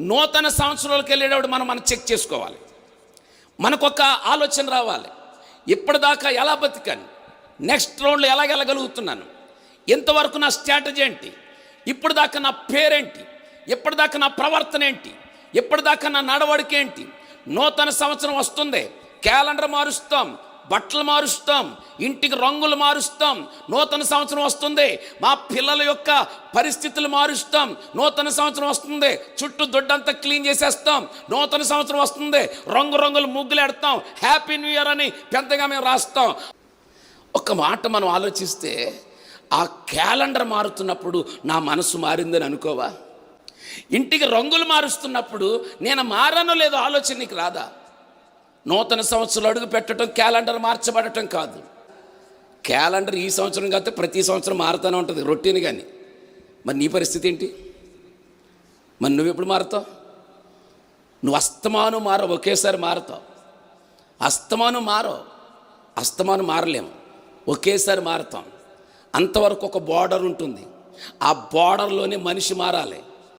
నూతన సంవత్సరాలకు వెళ్ళేటప్పుడు మనం మనం చెక్ చేసుకోవాలి. మనకొక ఆలోచన రావాలి. ఇప్పటిదాకా ఎలా బతికాను? నెక్స్ట్ రౌండ్లో ఎలా వెళ్ళగలుగుతున్నాను? ఇంతవరకు నా స్ట్రాటజీ ఏంటి? ఇప్పుడు దాకా నా పేరేంటి? ఇప్పటిదాకా నా ప్రవర్తన ఏంటి? ఇప్పటిదాకా నా నడవడికేంటి నూతన సంవత్సరం వస్తుంది. క్యాలెండర్ మారుస్తాం. బట్టలు మారుస్తాం ఇంటికి రంగులు మారుస్తాం నూతన సంవత్సరం వస్తుంది. మా పిల్లల యొక్క పరిస్థితులు మారుస్తాం. నూతన సంవత్సరం వస్తుంది చుట్టూ దొడ్డంతా క్లీన్ చేసేస్తాం. నూతన సంవత్సరం వస్తుంది రంగు రంగులు ముగ్గులు ఎడతాం హ్యాపీ న్యూ ఇయర్ అని పెద్దగా మేము రాస్తాం. ఒక మాట మనం ఆలోచిస్తే ఆ క్యాలెండర్ మారుతున్నప్పుడు నా మనసు మారిందని అనుకోవా? ఇంటికి రంగులు మారుస్తున్నప్పుడు నేను మారను లేదో ఆలోచన నీకు రాదా? నూతన సంవత్సరం అడుగు పెట్టడం క్యాలెండర్ మార్చబడటం కాదు. క్యాలెండర్ ఈ సంవత్సరం కాకపోతే ప్రతి సంవత్సరం మారుతూనే ఉంటుంది రొటీన్ కానీ మరి నీ పరిస్థితి ఏంటి? మరి నువ్వు ఎప్పుడు మారుతావు? నువ్వు అస్తమాను మారవు ఒకేసారి మారుతావు. అస్తమాను మారో అస్తమాను మారలేము. ఒకేసారి మారుతాం. అంతవరకు ఒక బార్డర్ ఉంటుంది. ఆ బార్డర్లోనే మనిషి మారాలి.